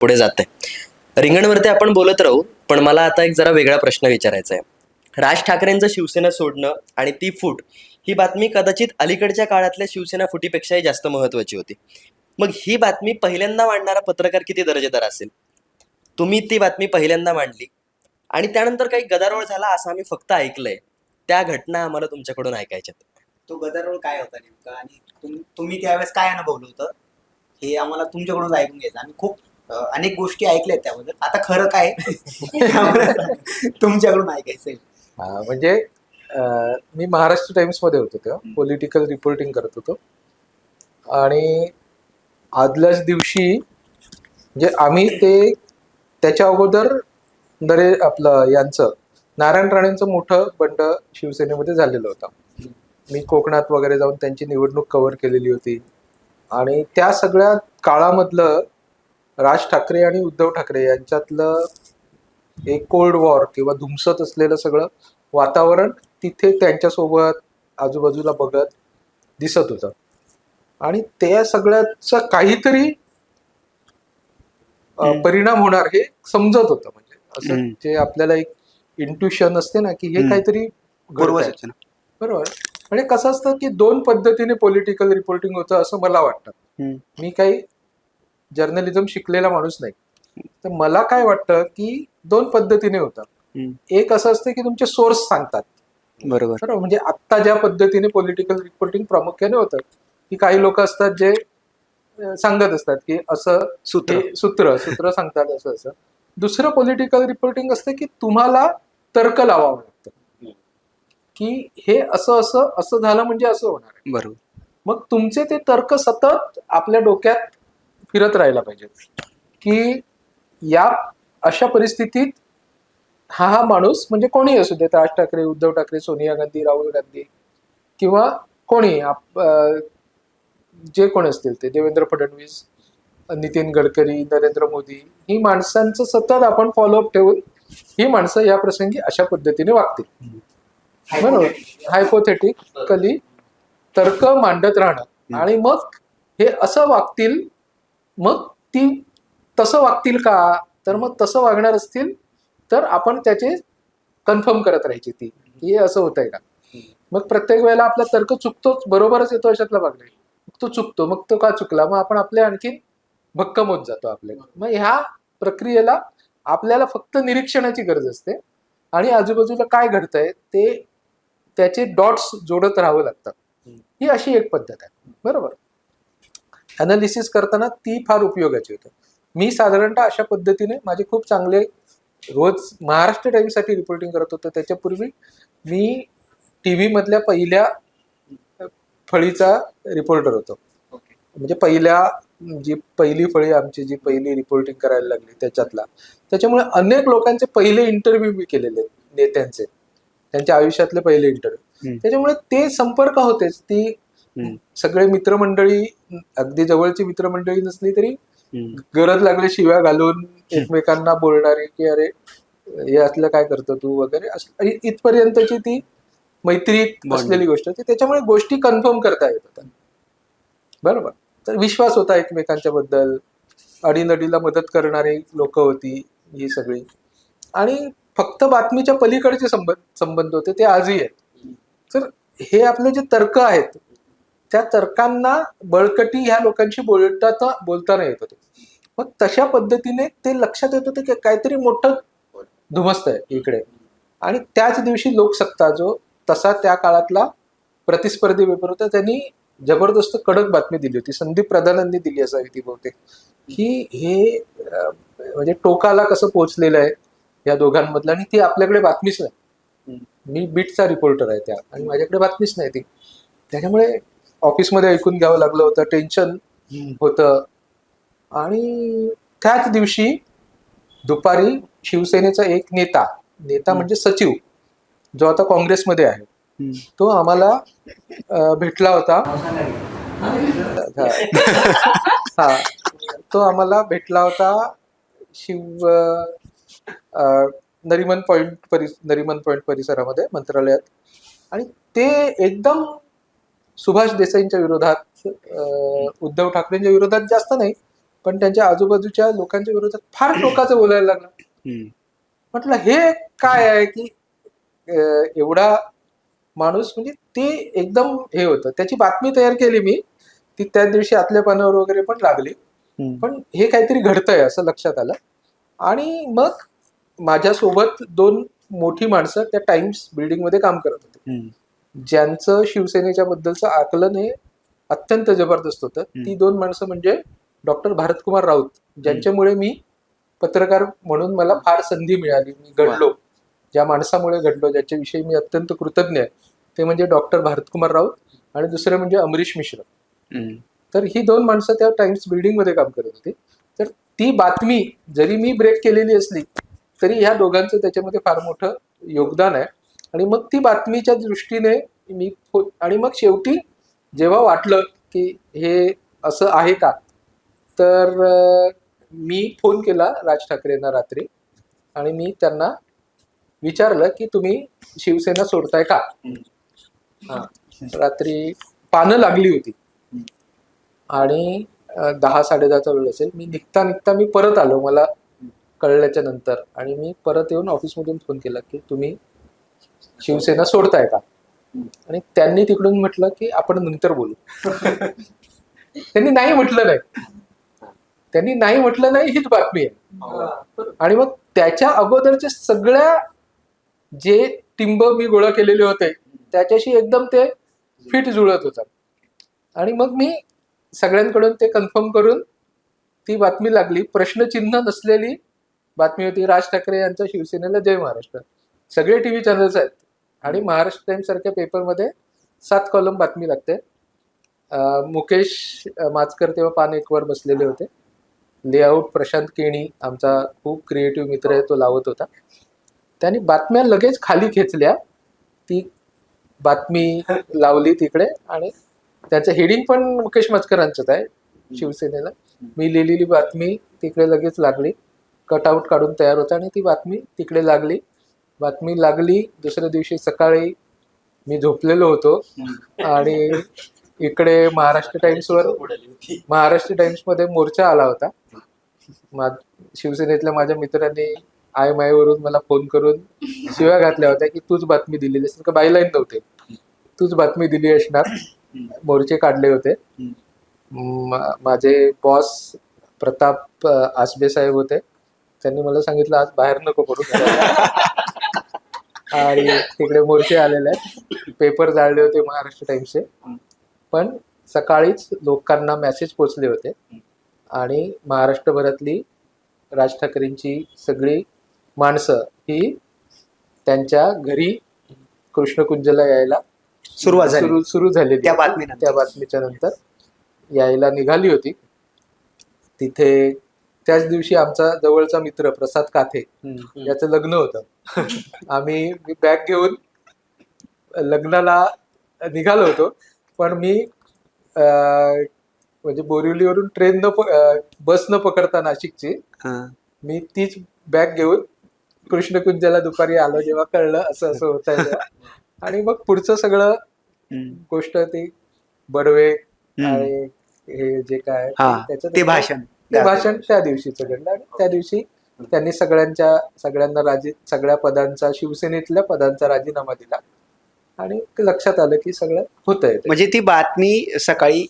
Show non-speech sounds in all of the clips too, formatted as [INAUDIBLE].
पुढे जाते रिंगणवरती आपण बोलत राहू पण मला आता एक जरा वेगळा प्रश्न विचारायचा आहे. राज ठाकरेंचं शिवसेना सोडणं आणि ती फूट ही बातमी कदाचित अलीकडच्या काळातल्या शिवसेना फुटीपेक्षाही जास्त महत्वाची होती. मग ही बातमी पहिल्यांदा मांडणारा पत्रकार किती दर्जेदार असेल? तुम्ही ती बातमी पहिल्यांदा मांडली. आणि त्यानंतर काही गदारोळ झाला असं आम्ही फक्त ऐकलंय. त्या घटना आम्हाला तुमच्याकडून ऐकायच्यात. तो गदारोळ काय होता नेमका? आणि तुम्ही त्यावेळेस काय अनुभवलं होतं? हे आम्हाला तुमच्याकडून ऐकून घ्यायचं. आणि खूप अनेक गोष्टी ऐकल्यात त्याबद्दल. आता खरं काय [LAUGHS] तुमच्याकडून ऐकायचंय हा, म्हणजे मी महाराष्ट्र टाइम्समध्ये होतो तेव्हा. पॉलिटिकल रिपोर्टिंग करत होतो. आणि आदल्याच दिवशी म्हणजे आम्ही ते त्याच्या अगोदर नरे आपलं यांचं नारायण राणेंचं मोठं बंड शिवसेनेमध्ये झालेलं होतं. मी कोकणात वगैरे जाऊन त्यांची निवडणूक कव्हर केलेली होती. आणि त्या सगळ्या काळामधलं राज ठाकरे आणि उद्धव ठाकरे यांच्यातलं एक कोल्ड वॉर किंवा धुमसत असलेलं सगळं वातावरण तिथे त्यांच्यासोबत आजूबाजूला बघत दिसत होतं आणि त्या सगळ्याचा काहीतरी. परिणाम होणार हे समजत होतं म्हणजे असं. जे आपल्याला एक इंट्युशन असते ना की हे. काहीतरी बरोबर म्हणजे कसं असतं की दोन पद्धतीने पॉलिटिकल रिपोर्टिंग होतं असं मला वाटतं. मी काही जर्नलिझम शिकलेला माणूस नाही. तर मला काय वाटतं की दोन पद्धतीने होतं. एक असं असतं की तुमचे सोर्स सांगतात. बरोबर. म्हणजे आत्ता ज्या पद्धतीने पॉलिटिकल रिपोर्टिंग प्रामुख्याने होतं की काही लोक असतात जे सांगत असतात की असं सूत्र. सूत्र सूत्र सांगतात असं असं. दुसरं पॉलिटिकल रिपोर्टिंग असतं की तुम्हाला तर्क लावावं लागतं. की हे असं असं असं झालं म्हणजे असं होणार बरोबर. मग तुमचे ते तर्क सतत आपल्या डोक्यात फिरत राहायला पाहिजे. की या अशा परिस्थितीत हा हा माणूस म्हणजे कोणी असू देत राज ठाकरे उद्धव ठाकरे सोनिया गांधी राहुल गांधी किंवा कोणी आप- जे कोण असतील ते देवेंद्र फडणवीस नितीन गडकरी नरेंद्र मोदी ही माणसांचं सतत आपण फॉलोअप ठेवून ही माणसं या प्रसंगी अशा पद्धतीने वागतील. म्हणून हायपोथेटिकली तर्क मांडत राहणं आणि मग हे असं वागतील मग ती तसं वागतील का? तर मग तसं वागणार असतील तर आपण त्याचे कन्फर्म करत राहायची ती. की हे असं होतंय का? मग प्रत्येक वेळेला आपला तर्क चुकतोच बरोबरच येतो अशातला भाग नाही. मग तो चुकतो मग तो का चुकला? मग आपण आपल्या आणखी भक्कम होत जातो आपल्याला मग ह्या प्रक्रियेला आपल्याला फक्त निरीक्षणाची गरज असते. आणि आजूबाजूला काय घडतंय ते त्याचे डॉट्स जोडत राहावं लागतात ही अशी एक पद्धत आहे. बरोबर? अनालिसिस करताना ती फार उपयोगाची होते. मी साधारणतः अशा पद्धतीने माझे खूप चांगले रोज महाराष्ट्र टाइम्ससाठी रिपोर्टिंग करत होतो. त्याच्यापूर्वी मी टी व्ही मधल्या पहिल्या फळीचा रिपोर्टर होतो. म्हणजे पहिल्या जी पहिली फळी आमची जी पहिली रिपोर्टिंग करायला लागली त्याच्यातला. त्याच्यामुळे अनेक लोकांचे पहिले इंटरव्ह्यू मी केलेले नेत्यांचे. त्यांच्या आयुष्यातले पहिले इंटरव्ह्यू. त्याच्यामुळे ते संपर्क होतेच. ती. सगळे मित्रमंडळी अगदी जवळची मित्रमंडळी नसली तरी. गरज लागले शिव्या घालून एकमेकांना बोलणारे की अरे हे असलं काय करतो तू वगैरे इथपर्यंतची ती मैत्री. असलेली गोष्ट होती त्याच्यामुळे गोष्टी कन्फर्म करता येत होत्या बरोबर. तर विश्वास होता एकमेकांच्या बद्दल. अडीनडीला मदत करणारी लोक होती ही सगळी. आणि फक्त बातमीच्या पलीकडचे संबंध संबंध होते ते आजही आहेत. तर हे आपले जे तर्क आहेत त्या तर्कांना बळकटी ह्या लोकांशी बोलता बोलताना येत होते. मग तशा पद्धतीने ते लक्षात येत होते की काहीतरी मोठं धुमस्त आहे इकडे. आणि त्याच दिवशी लोकसत्ता जो तसा त्या काळातला प्रतिस्पर्धी पेपर होता त्यांनी जबरदस्त कडक बातमी दिली होती. संदीप प्रधानांनी दिली असावी ती बहुतेक. की हे म्हणजे टोकाला कसं पोहोचलेलं आहे या दोघांमधलं आणि ती आपल्याकडे बातमीच नाही. मी बीटचा रिपोर्टर आहे त्या आणि माझ्याकडे बातमीच नाही ती. त्याच्यामुळे ऑफिसमध्ये ऐकून घ्यावं लागलं होतं टेन्शन होतं. आणि त्याच दिवशी दुपारी शिवसेनेचा एक नेता नेता म्हणजे सचिव जो आता काँग्रेसमध्ये आहे. तो आम्हाला भेटला होता. हा. तो आम्हाला भेटला होता शिव नरिमन पॉइंट परिस नरिमन पॉइंट परिसरामध्ये मंत्रालयात. आणि ते एकदम सुभाष देसाईंच्या विरोधात उद्धव ठाकरेंच्या विरोधात जास्त नाही पण त्यांच्या आजूबाजूच्या लोकांच्या विरोधात फार टोकाचं बोलायला लागला. म्हटलं हे काय आहे की एवढा माणूस म्हणजे ते एकदम हे होतं त्याची बातमी तयार केली मी ती त्या दिवशी आतल्या पानावर वगैरे पण लागली. पण हे काहीतरी घडतंय असं लक्षात आलं आणि मग माझ्यासोबत दोन मोठी माणसं त्या टाइम्स बिल्डिंगमध्ये काम करत होते. ज्यांचं शिवसेनेच्या बद्दलचं आकलन हे अत्यंत जबरदस्त होतं. ती दोन माणसं म्हणजे डॉक्टर भारतकुमार राऊत ज्यांच्यामुळे मी पत्रकार म्हणून मला फार संधी मिळाली. मी घडलो. ज्या माणसामुळे घडलो ज्याच्याविषयी मी अत्यंत कृतज्ञ आहे ते म्हणजे डॉक्टर भारतकुमार राऊत आणि दुसरे म्हणजे अमरीश मिश्र. तर ही दोन माणसं त्या टाइम्स बिल्डिंगमध्ये काम करत होती. तर ती बातमी जरी मी ब्रेक केलेली असली तरी ह्या दोघांचं त्याच्यामध्ये फार मोठं योगदान आहे. आणि मग ती बातमीच्या दृष्टीने मी फो- आणि मग शेवटी जेव्हा वाटलं की हे असं आहे का तर मी फोन केला राज ठाकरेंना रात्री आणि मी त्यांना विचारलं की तुम्ही शिवसेना सोडताय का? हां रात्री पानं लागली होती. आणि दहा साडेदहाचा वेळ असेल मी निघता निघता मी परत आलो मला कळल्याच्या नंतर. आणि मी परत येऊन ऑफिसमधून फोन केला की तुम्ही शिवसेना सोडताय का? आणि त्यांनी तिकडून म्हटलं की आपण नंतर बोलू. त्यांनी नाही म्हटलं नाही. त्यांनी नाही म्हटलं नाही हीच बातमी आहे. आणि मग त्याच्या अगोदरचे सगळ्या जे टिंब मी गोळा केलेले होते त्याच्याशी एकदम ते फिट जुळत होतात. आणि मग मी सगळ्यांकडून ते कन्फर्म करून ती बातमी लागली. प्रश्नचिन्ह नसलेली बातमी होती. राज ठाकरे यांचा शिवसेनेला जय महाराष्ट्र. सगळे टीव्ही चॅनल्स आहेत. आणि महाराष्ट्र टाइम्स सारख्या पेपरमध्ये सात कॉलम बातमी लागते. मुकेश माचकर तेव्हा पान एकवर बसलेले होते. लेआउट प्रशांत केणी आमचा खूप क्रिएटिव्ह मित्र आहे तो लावत होता. त्यांनी बातम्या लगेच खाली खेचल्या ती बातमी लावली तिकडे आणि त्याचं हेडिंग पण मुकेश मचकरांचंच आहे शिवसेनेला. मी लिहिलेली बातमी तिकडे लगेच लागली. कटआउट काढून तयार होता आणि ती बातमी तिकडे लागली. बातमी लागली. दुसऱ्या दिवशी सकाळी मी झोपलेलो होतो. आणि इकडे महाराष्ट्र टाइम्सवर महाराष्ट्र टाइम्समध्ये मोर्चा आला होता. मा- शिवसेनेतल्या माझ्या मित्रांनी आय मायवरून मला फोन करून शिव्या घातल्या होत्या की तूच बातमी दिलेली असेल का बाईलाईन नव्हते. तूच बातमी दिली असणार. मोर्चे काढले होते. माझे बॉस प्रताप आसबे साहेब होते. त्यांनी मला सांगितलं आज बाहेर नको पडू. [LAUGHS] आणि तिकडे मोर्चे आलेले आहेत. पेपर जाळले होते महाराष्ट्र टाइम्सचे पण सकाळीच लोकांना मेसेज पोचले होते. आणि महाराष्ट्रभरातली राज ठाकरेंची सगळी माणसं ही त्यांच्या घरी कृष्णकुंजला यायला सुरुवात झाली. सुरू सुरू झालेली त्या. बातमीनंतर. त्या बातमीच्या नंतर यायला निघाली होती. तिथे त्याच दिवशी आमचा जवळचा मित्र प्रसाद काथे. याचं लग्न होतं [LAUGHS] आम्ही मी बॅग घेऊन लग्नाला निघालो होतो पण मी म्हणजे बोरिवलीवरून ट्रेन न बस न पकडता नाशिकची. मी तीच बॅग घेऊन कृष्णकुंजाला दुपारी आलो जेव्हा कळलं असं असं होत [LAUGHS] आणि मग पुढचं सगळं. गोष्ट ती बडवे. आणि हे जे काय त्याचं ते भाषण ते भाषण त्या दिवशीचं घडलं आणि त्या दिवशी त्यांनी सगळ्यांच्या सगळ्यांना राजी सगळ्या पदांचा शिवसेनेतल्या पदांचा राजीनामा दिला. आणि लक्षात आलं की सगळं होत आहे म्हणजे ती बातमी सकाळी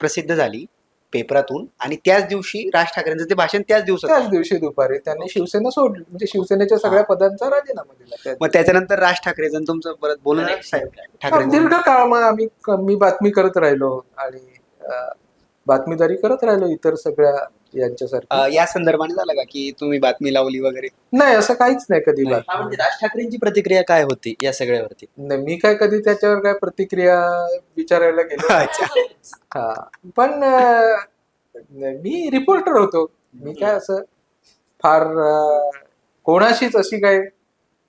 प्रसिद्ध झाली पेपरातून आणि त्याच दिवशी राज ठाकरेंचं ते भाषण त्याच दिवसात त्याच दिवशी दुपारी त्यांनी शिवसेना सोडली म्हणजे शिवसेनेच्या सगळ्या पदांचा राजीनामा दिला. मग त्याच्यानंतर राज ठाकरेचं आणि तुमचं परत बोलणं ठाकरे दीर्घ काळ मग आम्ही मी बातमी करत राहिलो आणि बातमीदारी करत राहिलो इतर सगळ्या यांच्यासारखी. या संदर्भाने झालं का की तुम्ही बातमी लावली वगैरे? नाही असं काहीच नाही कधी. बातमी. हा म्हणजे राज ठाकरेंची प्रतिक्रिया काय होती या सगळ्यावरती? नाही मी काय कधी त्याच्यावर काय प्रतिक्रिया विचारायला गेलो अच्छा. हा पण अं, मी रिपोर्टर होतो. मी काय असं फार अं, कोणाशीच अशी काय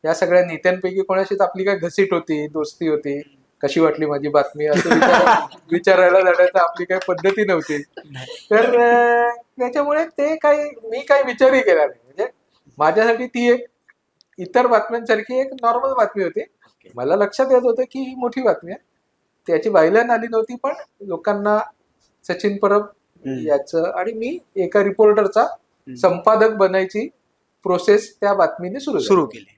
या सगळ्या नेत्यांपैकी कोणाशीच आपली काय घसीट होती दोस्ती होती कशी वाटली माझी बातमी? असं विचार- [LAUGHS] विचारायला जाण्याची आपली काही पद्धती नव्हती. तर त्याच्यामुळे ते काही मी काही विचारही केला नाही. म्हणजे माझ्यासाठी ती एक इतर बातम्यांसारखी एक नॉर्मल बातमी होती. मला लक्षात येत होतं की ही मोठी बातमी आहे. त्याची बायलाईन आली नव्हती पण लोकांना सचिन परब. याचं आणि मी एका रिपोर्टरचा संपादक बनायची प्रोसेस त्या बातमीने सुरू सुरू केले.